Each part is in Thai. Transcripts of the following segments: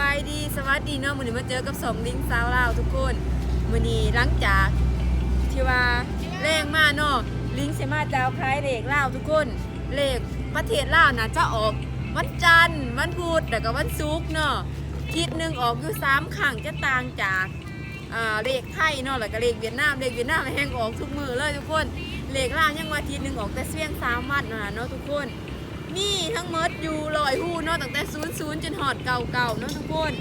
บายดีสวัสดีเนาะมื้อนี้มาเจอกับสองลิงสาวลาวทุกคนมื้อนี้หลังจากที่ว่าแรงมาเนาะลิงสิมาเจ้าคล้ายเลขลาวทุกคนเลขประเทศลาวนะจะออกวันจันทร์วันพุธแล้วก็วันศุกร์เนาะทิศหนึ่งออกอยู่สามครั้งจะต่างจากอ่าเลขไทยเนาะแล้วก็เลขเวียดนามเลขเวียดนามแห่งออกทุกมือเลยทุกคนเลขลาวยังว่าทิศหนึ่งออกแต่เสียงสามวันนะเนาะทุกคน มีทั้งหมด อยู่ลอยหูเนาะตั้งแต่ศูนย์ศูนย์จนหอดเก่าๆเนาะทุกคน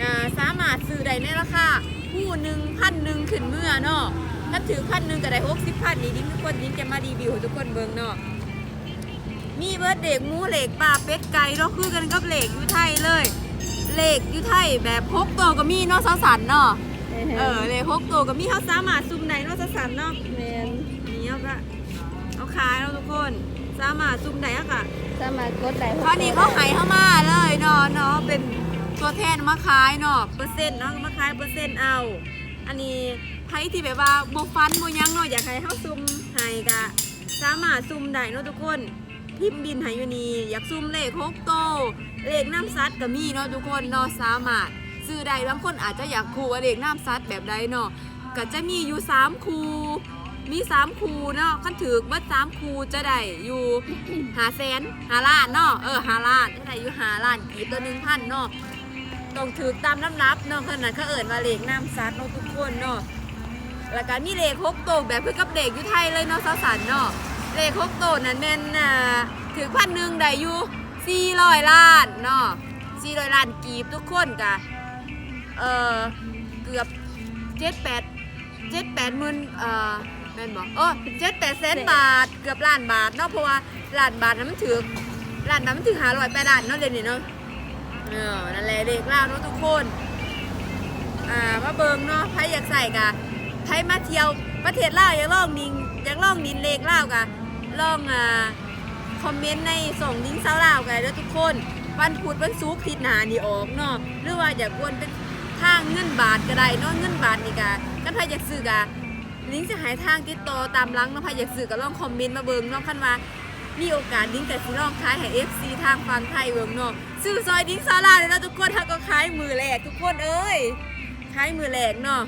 อ่าสามารถซื้อได้ในราคาผู้หนึ่งพันหนึ่งขึ้นเมื่อเนาะถ้าถือพันหนึ่งก็ได้หกสิบพันนี่ดิ้งทุกคนดิ้งจะมารีวิวให้ทุกคนเบิ่งเนาะมีเบิร์ดเด็กหมูเหล็กปลาเป็ดไก่เราคือกันกับเหล็กอยู่ไทยเลยเหล็กอยู่ไทยแบบพกตัวก็มีเนาะสาวสันเนาะเออเหล็กพกตัวก็มีเขาสามารถซุ่มได้เนาะสาวสันเนาะแมนนี่เอาก็เอาขายเนาะทุกคน สามารถซุ่มได้อะค่ะสามารถกดได้คราวนี้เขาใหายเข้ามาเลยเนาะเนาะเป็นตัวแทนมาขายเนาะเปอร์เซ็นต์เนาะมาขายเปอร์เซ็นต์เอา อันนี้ไผที่แบบว่าโบฟันโบหยังเนาะอยากให้เขาซุ่มให้กะสามารถซุ่มได้เนาะทุกคนพิมพ์บินให้อยู่นี่อยากซุ่มเลขหกโตวเลขน้ำซัดก็มีเนาะทุกคนเนาะสามารถซื้อได้บางคนอาจจะอยากคูว่าเลขน้ำซัดแบบใดเนาะก็จะมีอยู่สามคู มีสามคูเนาะขันถือว่าสามคูจะได้อยู่หาแสนหาล้านเนาะเออหาล้านเท่าไหร่อยู่หาล้านกีบตัวหนึ่งพันเนาะต้องถือตามน้ำรับเนาะขนาดเขาเอิญว่าเลขน้ำซัดเนาะทุกคนเนาะแล้วก็มีเลขหกโตวแบบเพื่อกับเด็กอยู่ไทยเลยเนาะสาวสันเนาะเลขหกโตวนั่นแม่นถือพันหนึ่งได้อยู่สี่ร้อยล้านเนาะสี่ร้อยล้านกีบทุกคนกะเออเกือบเจ็ดแปดเจ็ดแปดหมื่นเอ่อ แม่นบอกเออเจ็ดแปดแสนบาทเกือบล้านบาทเนาะเพราะว่าล้านบาทนั้นมันถือล้านบาทมันถือหาร้อยแปดล้านเนาะเดี๋ยวนี้เนาะเออนั่นแหละเด็กล่าเนาะทุกคนอ่ามาเบิงเนาะใครอยากใส่กะใครมาเที่ยวประเทศลาวอยากลองนิงอยากลองนินเลขลาวกะลองอ่าคอมเมนต์ในส่งลิงก์เซาลาวกันเด้อทุกคนวันพุธวันศุกร์ทิศหนานี่ออกเนาะหรือว่าอยากวนเป็นทางเงินบาทก็ได้เนาะเงินบาทนี่กะกันใครอยากซื้อกะ ลิงจะหายทางติดต่อตามหลังเนาะใครอยากซื้อก็ลองคอมเมนต์มาเบิงเนาะคันว่ามีโอกาสดิ้งแต่สิลองขายให้ FC ทางฝั่งไทยเวิร์กเนาะซื้อซอยดิ้งซาลาเลยนะทุกคนถ้าก็ขายมือแรกทุกคนเอ้ยขายมือแรกเนาะ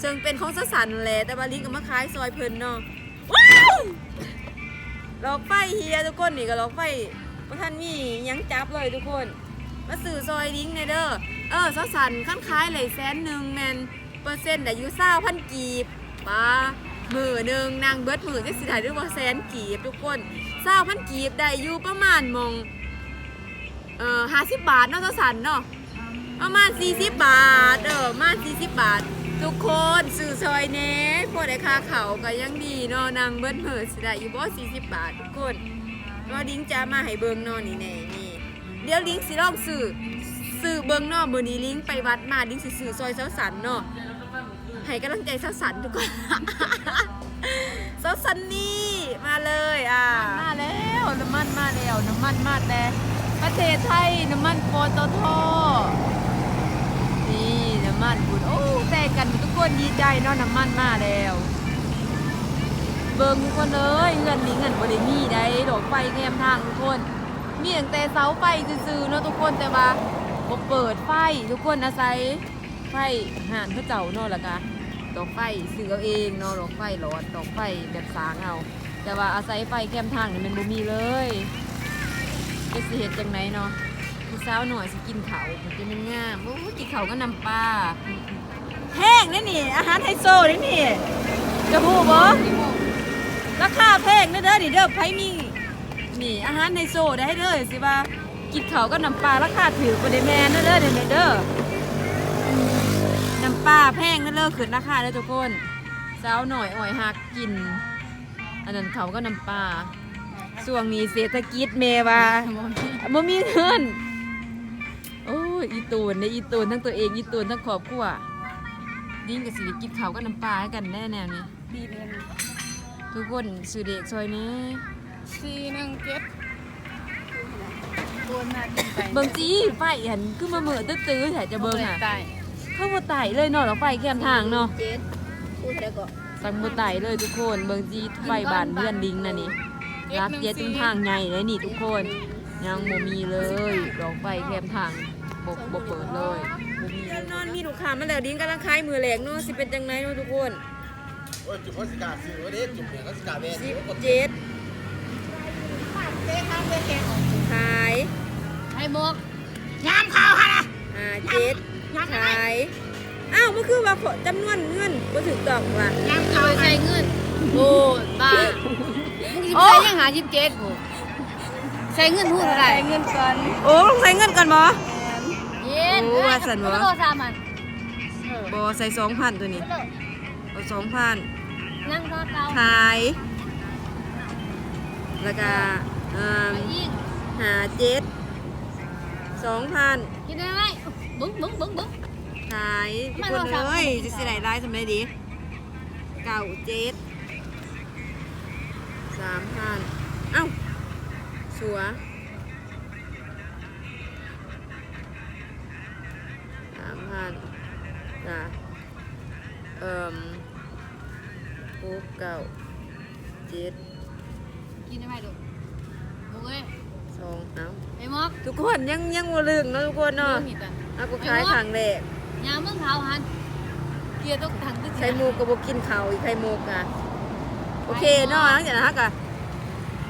เชิงเป็นของสสันแหละแต่ว่าลิงก็มาขายซอยเพิ่นเนาะว้าวหลอกไฟเฮียทุกคนนี่ก็หลอกไฟพระท่านมียังจับเลยทุกคนมาซื้อซอยดิ้งในเด้อเออสสันขั้นขายเลยแสนหนึ่งแมนเปอร์เซ็นต์แต่ยู่เศร้าพันกีบ ป้ามือหนึ่งนางเบิดมือจะสิถ่ายด้วยว่าแสนกีบทุกคนเศร้าพันกีบได้อยู่ประมาณมองเอ่อห้าสิบบาทเนาะเท่าสันเนาะประมาณสี่สิบบาทเออมาสี่สิบบาท ทุกคนสื่อซอยเน้พวกได้ค่าเขาก็ยังดีเนาะนางเบิ้ลเหอสิได้อยู่บ่สี่สิบบาททุกคนก็ลิงจะมาให้เบิงเนาะนี่แน่นี่เดี๋ยวลิงสิลองสื่อสื่อเบิงเนาะมื้อนี้ลิงไปวัดมาลิงสิสื่อซอยเสาสันเนาะ ให้กำลังใจสาสันทุกคนสาสันนี่มาเลยอะมาแล้วน้ำมันมาแล้วน้ำมันมาแต่ประเทศไทยน้ำมันปตทนี่น้ำมันบุญโอ้แต่กันทุกคนดีใจเนาะน้ำมันมาแล้วเบิ่งทุกคนเอ้ยเงินนี้เงินบ่ได้มีได้ดอกไฟแงมทางทุกคนมีตั้งแต่เสาไฟซื่อๆเนาะทุกคนแต่ว่าบเปิดไฟทุกคนอาศัยไฟห่านพระเจ้าเนาะละกะ ดอกไฟซื้อเอาเองเนาะดอกไฟหลอดดอกไฟแบบสางเอาแต่ว่าอาศัยไฟแคมทางนี่มันบ่มีเลยจะสิเฮ็ดจังไหนเนาะผู้สาวหน่อยสิกินเขาวมันจะมันง่ามโอ้กินเขาก็นำปลาแห้งนี่นี่ อาหารไฮโซนี่นี่จะพูดบ่ราคาแพงเด้อเด้อนี่เด้อไผมีนี่อาหารไฮโซได้เด้อสิว่ากินเขาก็นำปลาราคาถือบ่ได้แม่นเด้อเด้อเด้อเด้อ ปลาแพงเด้อเด้อขึ้นราคาเด้อทุกคนสาวหน่อยอ่อยหักกิน อันนั้นเขาก็น้ำปลาช่วงนี้เศรษฐกิจแม่ว่าบ่มีเงินโอ้ยอีตูนเนี่ยอีตูนทั้งตัวเองอีตูนทั้งครอบครัวดิ้งกับสิริกินเขาวก็น้ำปลาให้กันแน่แนวนี้ปีเดือนทุกคนสื่อเด็กซอยนี้สี่หนึ่งเจ็ดตัวหน้ากินไปเบิ่งจีไฟเห็นคือมาเหมือตื้อๆแถจะเบิ่งอะตาย เข้ามาไต่เลยเนาะเราไฟแคมทางเนาะเจ็ดพูดแล้วก็สั่งมาไต่เลยทุกคนเบิ่งจีไฟบานเพื่อนลิงน่ะนี่รักเจ็ดเป็นทางใหญ่เลยนี่ทุกคน ยังบ่มีเลยดอกไฟแคมทางบ่บ่เปิดเลยบ่มีนอนมีลูกค้ามาแล้วดิ้งกำลังขายมือแหลกเนาะสิเป็นจังไงเนาะทุกคนโอ้ยจุดเขาสิกาซื้อไว้เด้จุดเนี่ยเขาสิกาแบนสิบเขากดเจ็ดขายให้หมกห้า เจ็ดขายอ้าวมันคือว่าขอจำนวนเงินบ่ถึงต้องว่ะจะไปใส่เงินโอ้บ้ามึงสิไปใส่ยังหา27บ่ใส่เงินพูดเท่าไหร่เงินก่อนโอ้ต้องใส่เงินก่อนบ่เย็นโอ้ว่าซั่นวะโลสามอันบ่ใส่สองพันตัวนี้เอาสองพันนั่งรอเตาขายแล้วก็เอ่อยิงหาเจ็ดสองพันกินได้ไหม บึ้งบึ้งบึ้งบึ้งขายทุกไม่คนเราสามเลยคนจะสิไหนได้ทำไมดีเก่าเจ็ดสามพันเอ้า สัวสามพันจ้ะเอ่มปุ๊บเก่าเจ็ดกินได้ไหมดูมึงเอ้ยสองเอ้าไอ้หมอกทุกคนยังยังบ่ลืมเนาะทุกคนเนาะมึงอีกอะ เอากูขายถังแรกยามมึงเท้าหันเกียร์ต้องถังตึ้งไข่มุกก็บ่กินข้าวอีกไข่มุกอะโอเคเนาะหลังจากนั้นก็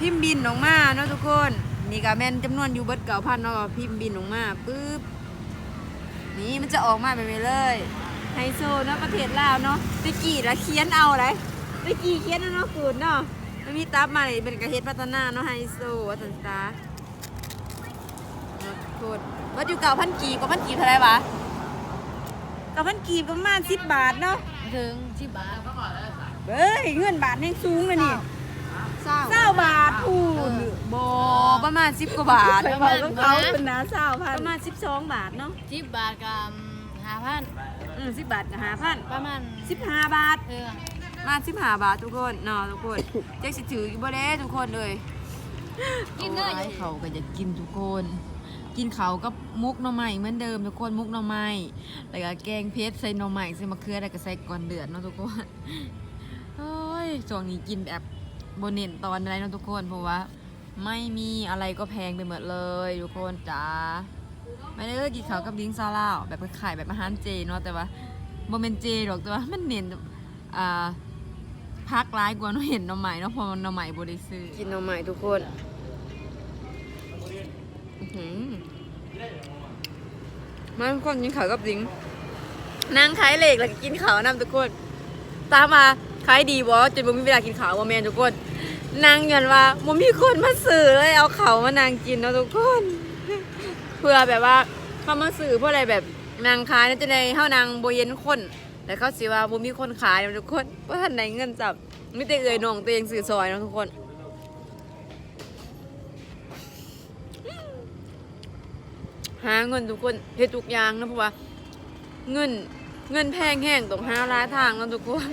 พิมพ์บินออกมาเนาะทุกคนนี่ก็แม่นจำนวนอยู่เบิดเก่าพันเนาะก็พิมพ์บินออกมาปึ๊บนี่มันจะออกมาแบบนี้เลยไฮโซเนาะประเทศลาวเนาะตะกี้ละเขียนเอาเลยตะกี้เขียนเอาเนาะกูดเนาะมันมีตับมาเลยเป็นกระเฮ็ดพัฒนาเนาะไฮโซว่าสันตา เนาะทุกคนวัดอยู่เก่าพันกีบกับพันกีบเท่าไหรวะเก่าพันกีบประมาณสิบบาทเนาะถึงชิบาทเฮ้ยเงินบาทแห่งสูงเลยนี่เศร้าเศร้าบาทพูนบประมาณสิบกว่าบาทประมาณเขาเป็นนะเศร้าพันประมาณสิบสองบาทเนาะชิบาทกับห้าพันอืมสิบบาทกับห้าพันประมาณสิบห้าบาทเออมาสิบห้าบาททุกคนเนาะทุกคนแจ็คสิถืออยู่บ่ได้ทุกคนเลยกินเลยโอ้เขาก็อยากกินทุกคน กินเขาก็มุกหน่อไม้เหมือนเดิมทุกคนมุกหน่อไม้แล้วก็แกงเพชรใส่หน่อไม้ใส่มะเขือแล้วก็ใส่ก่อนเดือดเนาะทุกคนเฮ้ยช่วงนี้กินแบบโบเน้นตอนอะไรเนาะทุกคนเพราะว่า ไม่มีอะไรก็แพงไปหมดเลยทุกคนจ้าไม่ได้เลิกกินข้าวกับดิ้งซาลาวแบบขายแบบอาหารเจเนาะแต่ว่าโมเมนเจหรอกแต่ว่ามันเน้นอ่าพักร้ายกว่าเนาะเห็นหน่อไม้เนาะเพอหน่อไม้บริซื้อกินหน่อไม้ทุกคน มาทุกคนกินขาวกับดิงนางขายเหล็กแล้วก็กินขาวนำทุกคน ตามมาขายดีบ่จนบ่มีเวลากินขาวบ่แม่นทุกคน นางยันว่าบ่มีคนมาสื่อเลยเอาเขามานางกินเนาะทุกคน เพื่อแบบว่าเขามาสื่อเพื่ออะไรแบบนางขายจะในเฮานางโบเย็นคนแต่เขาสิว่าบ่มีคนขายเนาะทุกคนเพราะท่านไหนเงินจับมีแต่เอ่ยน้องตัวเองสื่อซอยเนาะทุกคน หาเงินทุกคนเฮ็ดทุกอย่างนะเพราะว่า เงินเงินแพงแห้งต้องหาหลายทางนะทุกคน